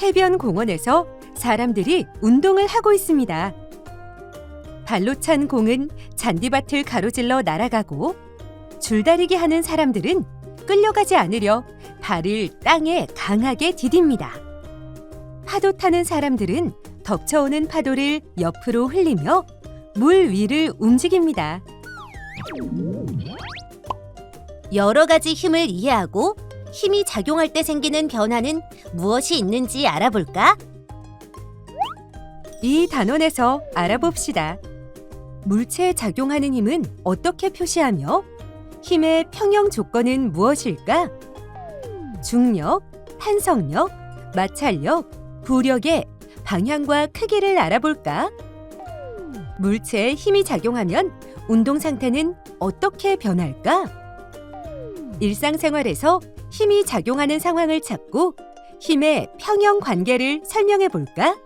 해변 공원에서 사람들이 운동을 하고 있습니다. 발로 찬 공은 잔디밭을 가로질러 날아가고 줄다리기 하는 사람들은 끌려가지 않으려 발을 땅에 강하게 디딥니다. 파도 타는 사람들은 덮쳐오는 파도를 옆으로 흘리며 물 위를 움직입니다. 여러 가지 힘을 이해하고 힘이 작용할 때 생기는 변화는 무엇이 있는지 알아볼까? 이 단원에서 알아봅시다. 물체에 작용하는 힘은 어떻게 표시하며 힘의 평형 조건은 무엇일까? 중력, 탄성력, 마찰력, 부력의 방향과 크기를 알아볼까? 물체에 힘이 작용하면 운동 상태는 어떻게 변할까? 일상생활에서 힘이 작용하는 상황을 찾고 힘의 평형 관계를 설명해 볼까?